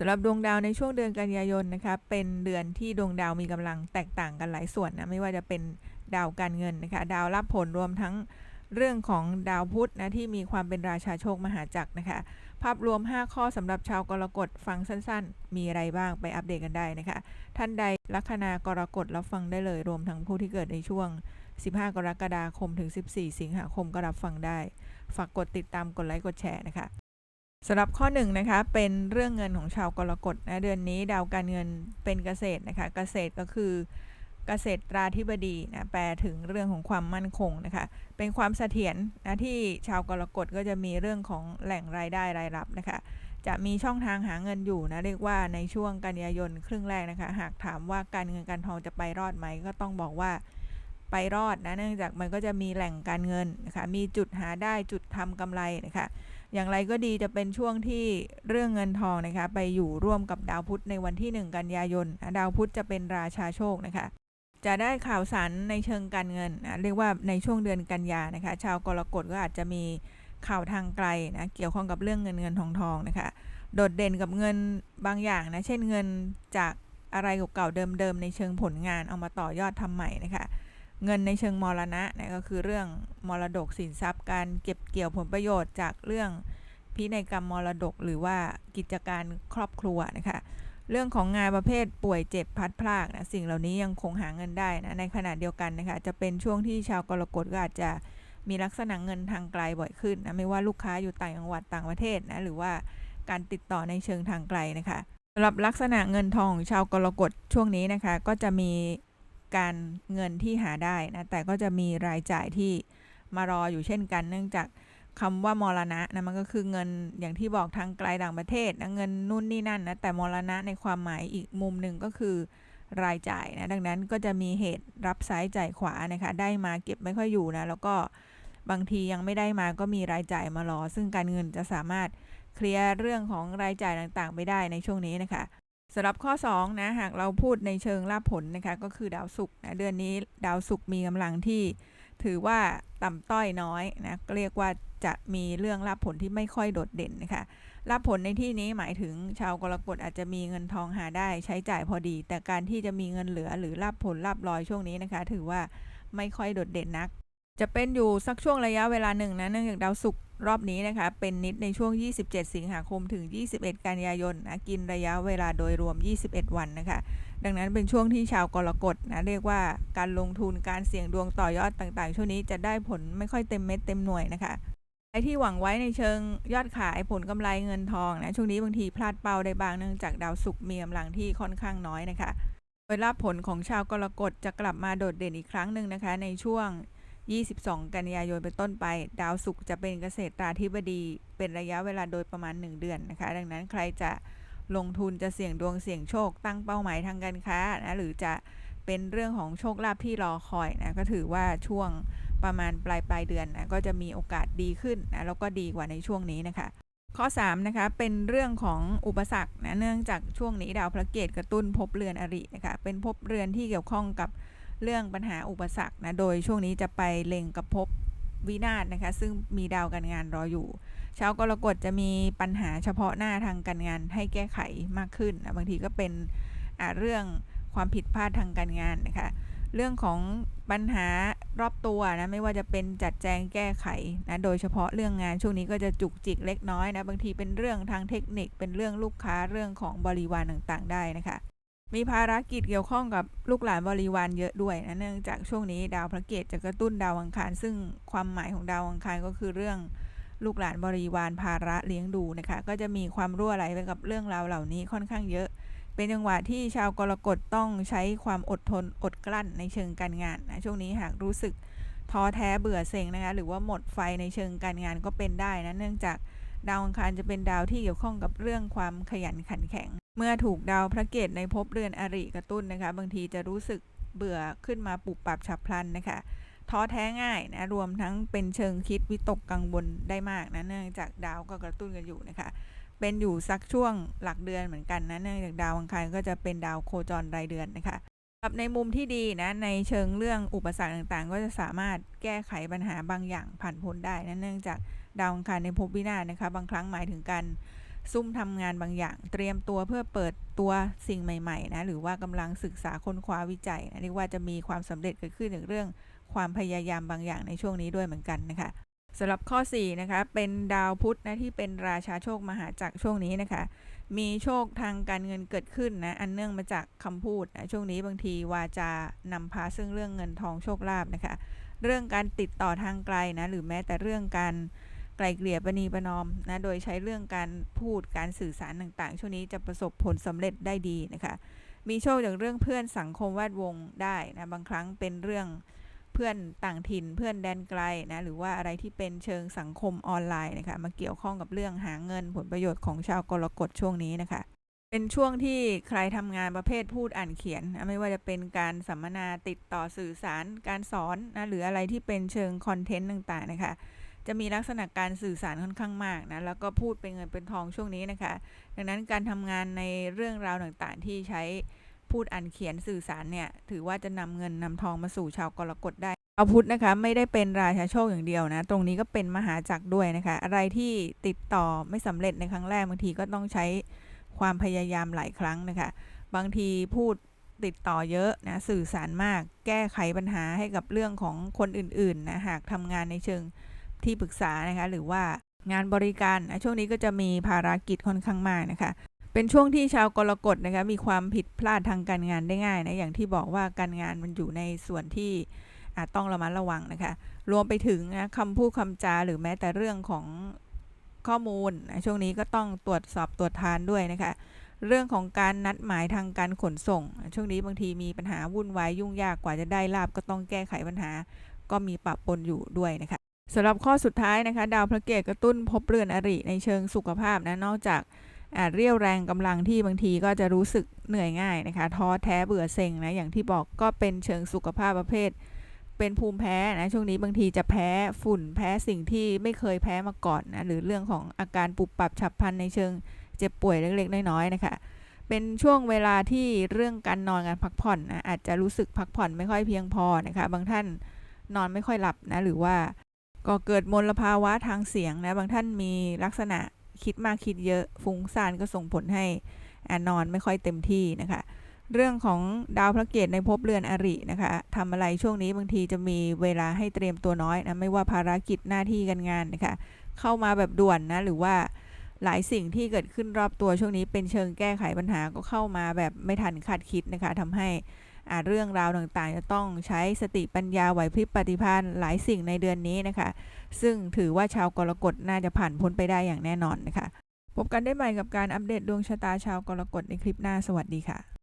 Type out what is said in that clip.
สำหรับดวงดาวในช่วงเดือนกันยายนนะคะเป็นเดือนที่ดวงดาวมีกำลังแตกต่างกันหลายส่วนนะไม่ว่าจะเป็นดาวการเงินนะคะดาวรับผลรวมทั้งเรื่องของดาวพุธนะที่มีความเป็นราชาโชคมหาจักรนะคะ ภาพรวม 5 ข้อสำหรับชาวกรกฎฟังสั้นๆ มีอะไรบ้างไปอัปเดตกันได้นะคะ ท่านใดลัคนากรกฎรับฟังได้เลยรวมทั้งผู้ที่เกิดในช่วง 15 กรกฎาคมถึง 14 สิงหาคมก็รับฟังได้ ฝากกดติดตามกดไลค์กดแชร์นะคะ สำหรับข้อ1นนะคะเป็นเรื่องเงินของชาวกรกฎนะเดือนนี้ดาวการเงินเป็นเกษตรนะคะเกษตรก็คือเกษตราธิบดีนะแปลถึงเรื่องของความมั่นคงนะคะเป็นความเสถียรนะที่ชาวกรกฎก็จะมีเรื่องของแหล่งรายได้รายรับนะคะจะมีช่องทางหาเงินอยู่นะเรียกว่าในช่วงกันยายนครึ่งแรกนะคะหากถามว่าการเงินการทองจะไปรอดไหมก็ต้องบอกว่าไปรอดนะเนื่องจากมันก็จะมีแหล่งการเงินนะคะมีจุดหาได้จุดทำกำไรนะคะ อย่างไรก็ดีจะเป็นช่วงที่เรื่องเงินทองนะคะ ไปอยู่ร่วมกับดาวพุธในวันที่ 1 กันยายน ดาวพุธจะเป็นราชาโชคนะคะ จะได้ข่าวสารในเชิงการเงินนะเรียกว่าในช่วงเดือนกันยานะคะ ชาวกรกฎก็อาจจะมีข่าวทางไกลนะเกี่ยวข้องกับเรื่องเงินเงินทองทองนะคะ โดดเด่นกับเงินบางอย่างนะเช่นเงินจากอะไรเก่าๆเดิมๆในเชิงผลงานเอามาต่อยอดทำใหม่นะคะ เงินในเชิงมรณะนะก็คือเรื่องมรดกสินทรัพย์ การเก็บเกี่ยวผลประโยชน์จากเรื่องพินัยกรรมมรดก หรือว่ากิจการครอบครัวนะคะเรื่องของงานประเภทป่วยเจ็บพัดพลากนะสิ่งเหล่านี้ยังคงหาเงินได้นะในขณะเดียวกันนะคะจะเป็นช่วงที่ชาวกรกฎก็อาจจะมีลักษณะเงินทางไกลบ่อยขึ้นนะไม่ว่าลูกค้าอยู่ต่างจังหวัดต่างประเทศนะหรือว่าการติดต่อในเชิงทางไกลนะคะสำหรับลักษณะเงินทองของชาวกรกฎช่วงนี้นะคะ ก็จะมี การเงินที่หาได้นะแต่ก็จะมีรายจ่ายที่มารออยู่เช่นกัน เนื่องจากคำว่ามรณะนะมันก็คือเงินอย่างที่บอกทางไกลต่างประเทศนะเงินนู่นนี่นั่นนะแต่มรณะในความหมายอีกมุมหนึ่งก็คือรายจ่ายนะดังนั้นก็จะมีเหตุรับซ้ายจ่ายขวานะคะได้มาเก็บไม่ค่อยอยู่นะแล้วก็บางทียังไม่ได้มาก็มีรายจ่ายมารอ ซึ่งการเงินจะสามารถเคลียร์เรื่องของรายจ่ายต่างๆ ไปได้ในช่วงนี้นะคะ สำหรับข้อ2นะหากเราพูดในเชิงลาภผลนะคะก็คือดาวศุกร์นะเดือนนี้ดาวศุกร์มีกำลังที่ถือว่าต่ำต้อยน้อยนะเรียกว่าจะมีเรื่องลาภผลที่ไม่ค่อยโดดเด่นนะคะลาภผลในที่นี้หมายถึงชาวกรกฎอาจจะมีเงินทองหาได้ใช้จ่ายพอดี แต่การที่จะมีเงินเหลือหรือลาภผลลาภลอยช่วงนี้นะคะ ถือว่าไม่ค่อยโดดเด่นนัก จะเป็นอยู่สักช่วงระยะเวลาหนึ่งนะเนื่องจากดาวศุกร์ รอบนี้นะคะ เป็นนิดในช่วง 27 สิงหาคมถึง 21 กันยายนนะกินระยะเวลาโดยรวม 21 วันนะคะ ดังนั้นเป็นช่วงที่ชาวกรกฎนะเรียกว่าการลงทุนการเสี่ยงดวงต่อยอดต่างๆ ช่วงนี้จะได้ผลไม่ค่อยเต็มเม็ดเต็มหน่วยนะคะไอ้ที่หวังไว้ในเชิงยอดขายผลกำไรเงินทองนะช่วงนี้บางทีพลาดเป้าได้บ้างเนื่องจากดาวศุกร์มีกำลังที่ค่อนข้างน้อยนะคะโดยรับผลของชาวกรกฎจะกลับมาโดดเด่นอีกครั้งหนึ่งนะคะ ในช่วง 22 กันยายนเป็นต้นไป ดาวศุกร์จะเป็นเกษตราธิบดี เป็นระยะเวลาโดยประมาณ 1 เดือนนะคะ ดังนั้นใครจะลงทุนจะเสี่ยงดวงเสี่ยงโชค ตั้งเป้าหมายทางการค้านะหรือจะเป็นเรื่องของโชคลาภที่รอคอยนะก็ถือว่าช่วงประมาณปลายปลายเดือนนะก็จะมีโอกาสดีขึ้นนะแล้วก็ดีกว่าในช่วงนี้นะคะ ข้อ3นะคะเป็นเรื่องของอุปสรรคนะเนื่องจากช่วงนี้ดาวพระเกตกระตุ้นพบเรือนอรินะคะเป็นพบเรือนที่เกี่ยวข้องกับ เรื่องปัญหาอุปสรรคนะโดยช่วงนี้จะไปเล็งกับพบวินาศนะคะ ซึ่งมีดาวการงานรออยู่ชาวกรกฎจะมีปัญหาเฉพาะหน้าทางการงานให้แก้ไขมากขึ้นนะบางทีก็เป็นเรื่องความผิดพลาดทางการงานนะคะ เรื่องของปัญหารอบตัวนะไม่ว่าจะเป็นจัดแจงแก้ไขนะโดยเฉพาะเรื่องงานช่วงนี้ก็จะจุกจิกเล็กน้อยนะบางทีเป็นเรื่องทางเทคนิคเป็นเรื่องลูกค้าเรื่องของบริวารต่างๆได้นะคะ มีภารกิจเกี่ยวข้องกับลูกหลานบริวารเยอะด้วยนะเนื่องจากช่วงนี้ดาวพระเกตจะกระตุ้นดาวอังคาร ซึ่งความหมายของดาวอังคารก็คือเรื่องลูกหลานบริวารภาระเลี้ยงดูนะคะ ก็จะมีความรั่วไหลไปกับเรื่องราวเหล่านี้ค่อนข้างเยอะ เป็นจังหวะที่ชาวกรกฎต้องใช้ความอดทนอดกลั้นในเชิงการงานนะช่วงนี้หากรู้สึกท้อแท้เบื่อเซ็งนะคะหรือว่าหมดไฟในเชิงการงานก็เป็นได้นะเนื่องจากดาวอังคารจะเป็นดาวที่เกี่ยวข้องกับเรื่องความขยันขันแข็ง เมื่อถูกดาวพระเกตในภพเรือนอริกระตุ้นนะคะ บางทีจะรู้สึกเบื่อขึ้นมาปุบปับฉับพลันนะคะท้อแท้ง่ายนะรวมทั้งเป็นเชิงคิดวิตกกังวลได้มากนะเนื่องจากดาวก็กระตุ้นกันอยู่นะคะ เป็นอยู่สักช่วงหลักเดือนเหมือนกันนะเนื่องจากดาวอังคารก็จะเป็นดาวโคจรรายเดือนนะคะกับในมุมที่ดีนะในเชิงเรื่องอุปสรรคต่างๆ ก็จะสามารถแก้ไขปัญหาบางอย่างผ่านพ้นได้นะเนื่องจากดาวอังคารในภพวินาศนะคะ บางครั้งหมายถึงการ ซุ่มทำงานบางอย่าง เตรียมตัวเพื่อเปิดตัวสิ่งใหม่ๆนะหรือว่ากำลังศึกษาค้นคว้าวิจัยนะเรียกว่าจะมีความสำเร็จเกิดขึ้นในเรื่องความพยายามบางอย่างในช่วงนี้ด้วยเหมือนกันนะคะสำหรับข้อ4นะคะเป็นดาวพุธนะที่เป็นราชาโชคมหาจักรช่วงนี้นะคะ มีโชคทางการเงินเกิดขึ้นนะอันเนื่องมาจากคำพูดนะช่วงนี้บางทีวาจานำพาซึ่งเรื่องเงินทองโชคลาภนะคะ เรื่องการติดต่อทางไกลนะหรือแม้แต่เรื่องการ ไกลเกลี่ยประนีประนอมนะโดยใช้เรื่องการพูดการสื่อสารต่างๆ ช่วงนี้จะประสบผลสำเร็จได้ดีนะคะมีโชคจากเรื่องเพื่อนสังคมแวดวงได้นะบางครั้งเป็นเรื่องเพื่อนต่างถิ่นเพื่อนแดนไกลนะหรือว่าอะไรที่เป็นเชิงสังคมออนไลน์นะคะมาเกี่ยวข้องกับเรื่องหาเงินผลประโยชน์ของชาวกรกฎช่วงนี้นะคะเป็นช่วงที่ใครทำงานประเภทพูดอ่านเขียนนะไม่ว่าจะเป็นการสัมมนาติดต่อสื่อสารการสอนนะหรืออะไรที่เป็นเชิงคอนเทนต์ต่างๆนะคะ จะมีลักษณะการสื่อสารค่อนข้างมากนะแล้วก็พูดเป็นเงินเป็นทองช่วงนี้นะคะ ดังนั้นการทำงานในเรื่องราวต่างๆ ที่ใช้พูดอ่านเขียนสื่อสารเนี่ยถือว่าจะนำเงินนำทองมาสู่ชาวกรกฎได้อาพุธนะคะไม่ได้เป็นราชาโชคอย่างเดียวนะ ตรงนี้ก็เป็นมหาจักรด้วยนะคะ อะไรที่ติดต่อไม่สำเร็จในครั้งแรกบางทีก็ต้องใช้ความพยายามหลายครั้งนะคะ บางทีพูดติดต่อเยอะนะสื่อสารมาก แก้ไขปัญหาให้กับเรื่องของคนอื่นๆนะหากทำงานในเชิง ที่ปรึกษานะคะหรือว่างานบริการช่วงนี้ก็จะมีภารกิจค่อนข้างมากนะคะ เป็นช่วงที่ชาวกรกฎนะคะมีความผิดพลาดทางการงานได้ง่ายนะอย่างที่บอกว่าการงานมันอยู่ในส่วนที่อาจต้องระมัดระวังนะคะ รวมไปถึงนะคำพูดคำจาหรือแม้แต่เรื่องของข้อมูลนะช่วงนี้ก็ต้องตรวจสอบตรวจทานด้วยนะคะ เรื่องของการนัดหมายทางการขนส่ง ช่วงนี้บางทีมีปัญหาวุ่นวายยุ่งยากกว่าจะได้ลาบก็ต้องแก้ไขปัญหา ก็มีปะปนอยู่ด้วยนะคะ สำหรับข้อสุดท้ายนะคะ ดาวพระเกตกระตุ้นพบเรือนอริในเชิงสุขภาพนะนอกจากอาจเรียวแรงกำลังที่บางทีก็จะรู้สึกเหนื่อยง่ายนะคะท้อแท้เบื่อเซ็งนะอย่างที่บอกก็เป็นเชิงสุขภาพประเภท เป็นภูมิแพ้นะช่วงนี้บางทีจะแพ้ฝุ่นแพ้สิ่งที่ไม่เคยแพ้มาก่อนนะหรือเรื่องของอาการปุบปับฉับพลันในเชิงเจ็บป่วยเล็กๆน้อยๆนะคะเป็นช่วงเวลาที่เรื่องการนอนการพักผ่อนนะอาจจะรู้สึกพักผ่อนไม่ค่อยเพียงพอนะคะบางท่านนอนไม่ค่อยหลับนะหรือว่า ก็เกิดมลภาวะทางเสียงนะ บางท่านมีลักษณะคิดมากคิดเยอะฟุ้งซ่านก็ส่งผลให้อ่านอนไม่ค่อยเต็มที่นะคะ เรื่องของดาวพระเกตในภพเรือนอรินะคะทำอะไรช่วงนี้บางทีจะมีเวลาให้เตรียมตัวน้อยนะไม่ว่าภารกิจหน้าที่การงานนะคะ เข้ามาแบบด่วนนะหรือว่า หลายสิ่งที่เกิดขึ้นรอบตัวช่วงนี้เป็นเชิงแก้ไขปัญหาก็เข้ามาแบบไม่ทันคาดคิดนะคะทำให้อ่าเรื่องราวต่างๆ จะต้องใช้สติปัญญาไหวพริบปฏิภาณหลายสิ่งในเดือนนี้นะคะ ซึ่งถือว่าชาวกรกฎน่าจะผ่านพ้นไปได้อย่างแน่นอนนะคะ พบกันได้ใหม่กับการอัปเดตดวงชะตาชาวกรกฎในคลิปหน้าสวัสดีค่ะ